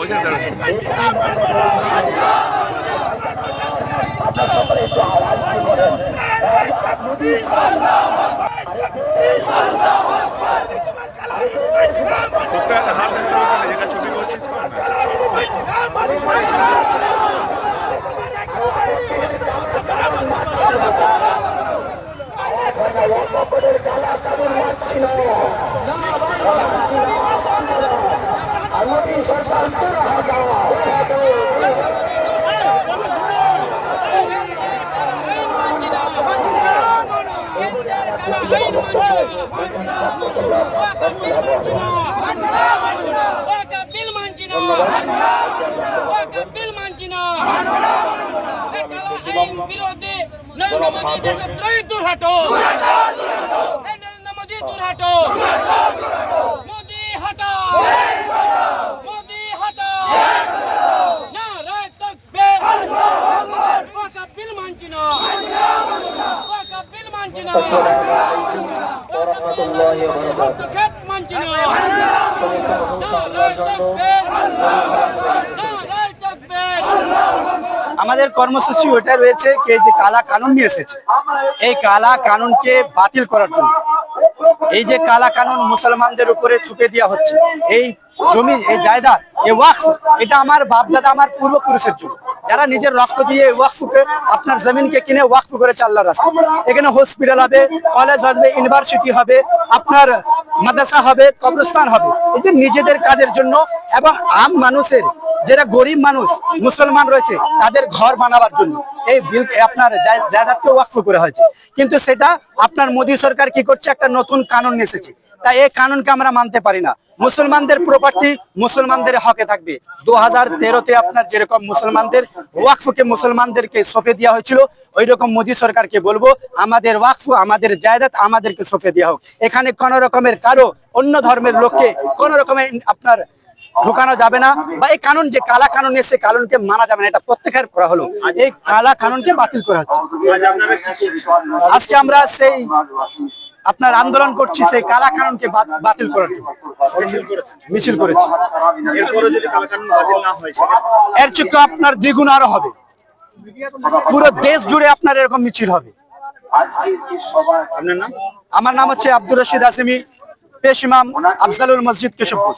ওইখানে দাঁড়ান Banjira, Banjira, Banjira, Banjira, Banjira, Banjira, বিল মানছি না। কালো আইন বিরোধী নরেন্দ্র মোদী দেশদ্রোহী দূর হাটো নরেন্দ্র মোদী দূর হাটো মোদী হাটা মোদী হাটা না মানছি না। হস্তক্ষেপ মানছি না। আমাদের কর্মসূচি ওটা রয়েছে কে যে কালা কানুন নিয়ে এসেছে। এই কালা কানুনকে বাতিল করার জন্য। এই যে কালা কানুন মুসলমানদের উপরে থুপে দেওয়া হচ্ছে, এই জমি, এই জায়দাদ, এই ওয়াকফ, এটা আমার বাপদাদা, আমার পূর্বপুরুষের জন্য যারা নিজের রক্ত দিয়ে ওয়াকফকে, আপনার জমিনকে কিনে ওয়াকফ করেছে আল্লাহ রাস্তা এখানে হসপিটাল হবে কলেজ হবে ইউনিভার্সিটি হবে, আপনার মাদ্রাসা হবে, কবরস্থান হবে। এই নিজেদের কাজের জন্য এবং আম মানুষের, যারা গরিব মানুষ, মুসলমান রয়েছে, তাদের ঘর বানাবার জন্য। এই বিল আপনার জায়- ওয়াক্ত করে হয়েছে। কিন্তু সেটা আপনার মোদী সরকার কি করছে? একটা নতুন কানুন এসেছে। তাই এই কানুনকে আমরা মানতে পারি না। মুসলমানদের প্রপার্টি মুসলমানদের হকে থাকবে। দু হাজার তেরোতে আপনার যেরকম মুসলমানদের ওয়াকফকে মুসলমানদেরকে সঁপে দেওয়া হয়েছিল ওই রকম মোদী সরকারকে বলব, আমাদের ওয়াকফ, আমাদের জায়দাত, আমাদেরকে সঁপে দেওয়া হোক। এখানে কোন রকমের কারও অন্য ধর্মের লোককে কোন রকমের আপনার ঢুকানো যাবে না বা এই কানুন যে কালা কানুন এসে কানুনকে মানা যাবে না, এটা প্রত্যাহার করা হলো। এই কালা কানুনকে বাতিল করা হচ্ছে। আজকে আমরা সেই আপনার আন্দোলন করছি সেই কালাকাননকে বাতিল করার জন্য। মিছিল করেছি। এরপরে যদি কালাকানুন বাতিল না হয় সেটা এর চুক্তি আপনার দ্বিগুণ আরও হবে। পুরো দেশ জুড়ে আপনার এরকম মিছিল হবে। আমার নাম হচ্ছে আব্দুর রশিদ আসিমি পেশ ইমাম আফজালুল মসজিদ কেশবপুর।